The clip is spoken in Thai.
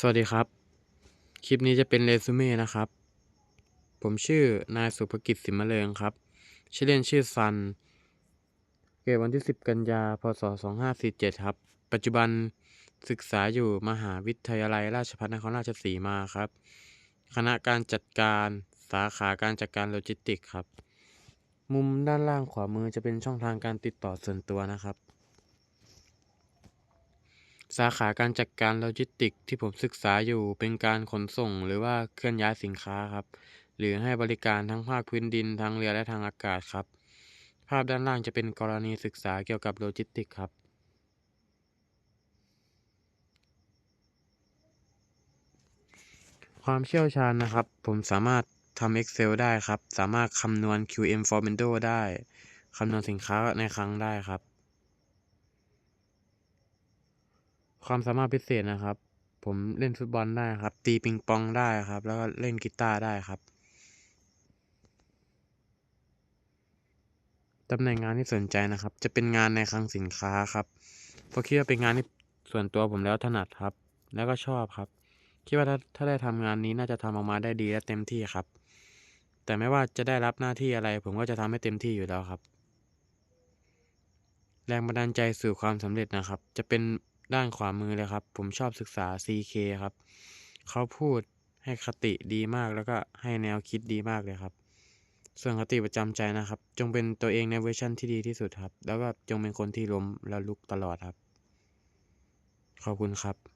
สวัสดีครับ คลิปนี้จะเป็นเรซูเม่นะครับ ผมชื่อนายสุภกิจสิมะเริงครับ ชื่อเล่นชื่อซัน เกิดวันที่ 10 กันยา พศ 2547 ครับ ปัจจุบันศึกษาอยู่มหาวิทยาลัยราชภัฏนครราชสีมาครับ คณะการจัดการสาขาการจัดการโลจิสติกส์ครับ มุมด้านล่างขวามือจะเป็นช่องทางการติดต่อส่วนตัวนะครับ สาขาการจัดการโลจิสติกส์ที่ผมศึกษาอยู่เป็นการขนส่งหรือว่าเคลื่อนย้ายสินค้าครับ หรือให้บริการทั้งภาคพื้นดินทางเรือและทางอากาศครับ ภาพด้านล่างจะเป็นกรณีศึกษาเกี่ยวกับโลจิสติกส์ครับ ความเชี่ยวชาญนะครับ ผมสามารถทำ Excel ได้ครับ สามารถคำนวณ QM Formando ได้ คำนวณสินค้าในครั้งได้ครับ ความสามารถพิเศษนะครับ ผมเล่นฟุตบอลได้ครับ ตีปิงปองได้ครับ แล้วก็เล่นกีตาร์ได้ครับตำแหน่งงานที่สนใจนะครับ จะเป็นงานในคลังสินค้าครับเพราะคิดว่าเป็นงานที่ส่วนตัวผมแล้วถนัดครับ แล้วก็ชอบครับ คิดว่าถ้าถ้าได้ทำงานนี้น่าจะทำออกมาได้ดีและเต็มที่ครับ แต่ไม่ว่าจะได้รับหน้าที่อะไร ผมก็จะทำให้เต็มที่อยู่แล้วครับ แรงบันดาลใจสู่ความสำเร็จนะครับ จะเป็น ด้านขวามือเลยครับ ผมชอบศึกษา CK ครับ เขาพูดให้คติดีมากแล้วก็ให้แนวคิดดีมากเลยครับ ส่วนคติประจำใจนะครับ จงเป็นตัวเองในเวอร์ชันที่ดีที่สุดครับ แล้วก็จงเป็นคนที่ล้มแล้วลุกตลอดครับ ขอบคุณครับ